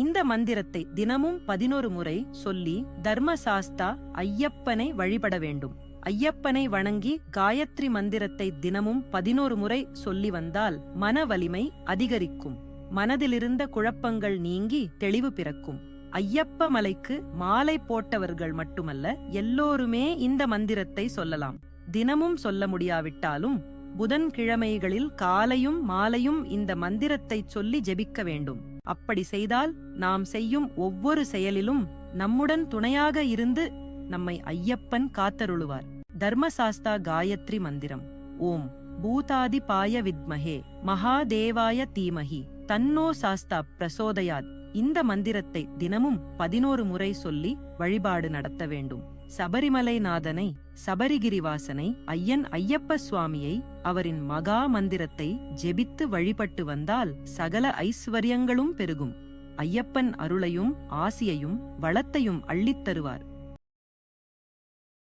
இந்த மந்திரத்தை தினமும் பதினொரு முறை சொல்லி தர்மசாஸ்தா ஐயப்பனை வழிபட வேண்டும். ஐயப்பனை வணங்கி காயத்ரி மந்திரத்தை தினமும் பதினோரு முறை சொல்லி வந்தால் மன வலிமை அதிகரிக்கும். மனதிலிருந்த குழப்பங்கள் நீங்கி தெளிவு பிறக்கும். ஐயப்ப மலைக்கு மாலை போட்டவர்கள் மட்டுமல்ல எல்லோருமே இந்த மந்திரத்தை சொல்லலாம். தினமும் சொல்ல முடியாவிட்டாலும் புதன்கிழமைகளில் காலையும் மாலையும் இந்த மந்திரத்தை சொல்லி ஜெபிக்க வேண்டும். அப்படி செய்தால் நாம் செய்யும் ஒவ்வொரு செயலிலும் நம்முடன் துணையாக இருந்து நம்மை ஐயப்பன் காத்தருளுவார். தர்மசாஸ்தா காயத்ரி மந்திரம். ஓம். பூதாதி பாய வித்மஹே. மகாதேவாய தீமஹி. தன்னோ சாஸ்தா பிரசோதயாத். இந்த மந்திரத்தை தினமும் பதினோரு முறை சொல்லி வழிபாடு நடத்த வேண்டும். சபரிமலை நாதனை சபரிகிரிவாசனை ஐயன் ஐயப்ப சுவாமியை அவரின் மகா மந்திரத்தை ஜெபித்து வழிபட்டு வந்தால் சகல ஐஸ்வர்யங்களும் பெருகும். ஐயப்பன் அருளையும் ஆசியையும் வளத்தையும் அள்ளித் தருவார்.